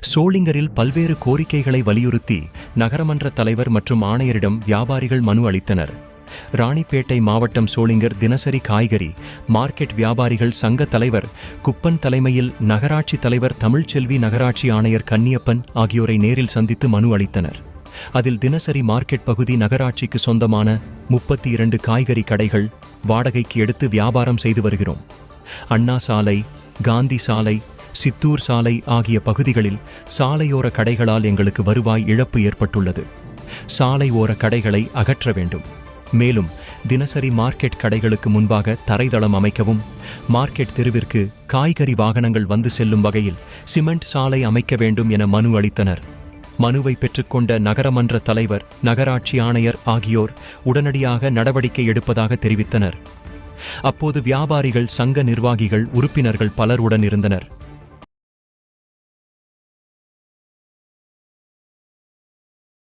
சோளிங்கரில் பல்வேறு கோரிக்கைகளை வலியுறுத்தி நகரமன்ற தலைவர் மற்றும் ஆணையரிடம் வியாபாரிகள் மனு அளித்தனர். ராணிப்பேட்டை மாவட்டம் சோளிங்கர் தினசரி காய்கறி மார்க்கெட் வியாபாரிகள் சங்க தலைவர் குப்பன் தலைமையில் நகராட்சி தலைவர் தமிழ்ச்செல்வி நகராட்சி ஆணையர் கன்னியப்பன் ஆகியோரை நேரில் சந்தித்து மனு அளித்தனர். அதில் தினசரி மார்க்கெட் பகுதி நகராட்சிக்கு சொந்தமான முப்பத்தி இரண்டு காய்கறி கடைகள் வாடகைக்கு எடுத்து வியாபாரம் செய்து வருகிறோம். அண்ணா சாலை காந்தி சாலை சித்தூர் சாலை ஆகிய பகுதிகளில் சாலையோர கடைகளால் எங்களுக்கு வருவாய் இழப்பு ஏற்பட்டுள்ளது. சாலை ஓர கடைகளை அகற்ற வேண்டும். மேலும் தினசரி மார்க்கெட் கடைகளுக்கு முன்பாக தரைதளம் அமைக்கவும் மார்க்கெட் தெருவிற்கு காய்கறி வாகனங்கள் வந்து செல்லும் வகையில் சிமெண்ட் சாலை அமைக்க வேண்டும் என மனு அளித்தனர். மனுவை பெற்றுக்கொண்ட நகரமன்ற தலைவர் நகராட்சி ஆணையர் ஆகியோர் உடனடியாக நடவடிக்கை எடுப்பதாக தெரிவித்தனர். அப்போது வியாபாரிகள் சங்க நிர்வாகிகள் உறுப்பினர்கள் பலர் இருந்தனர்.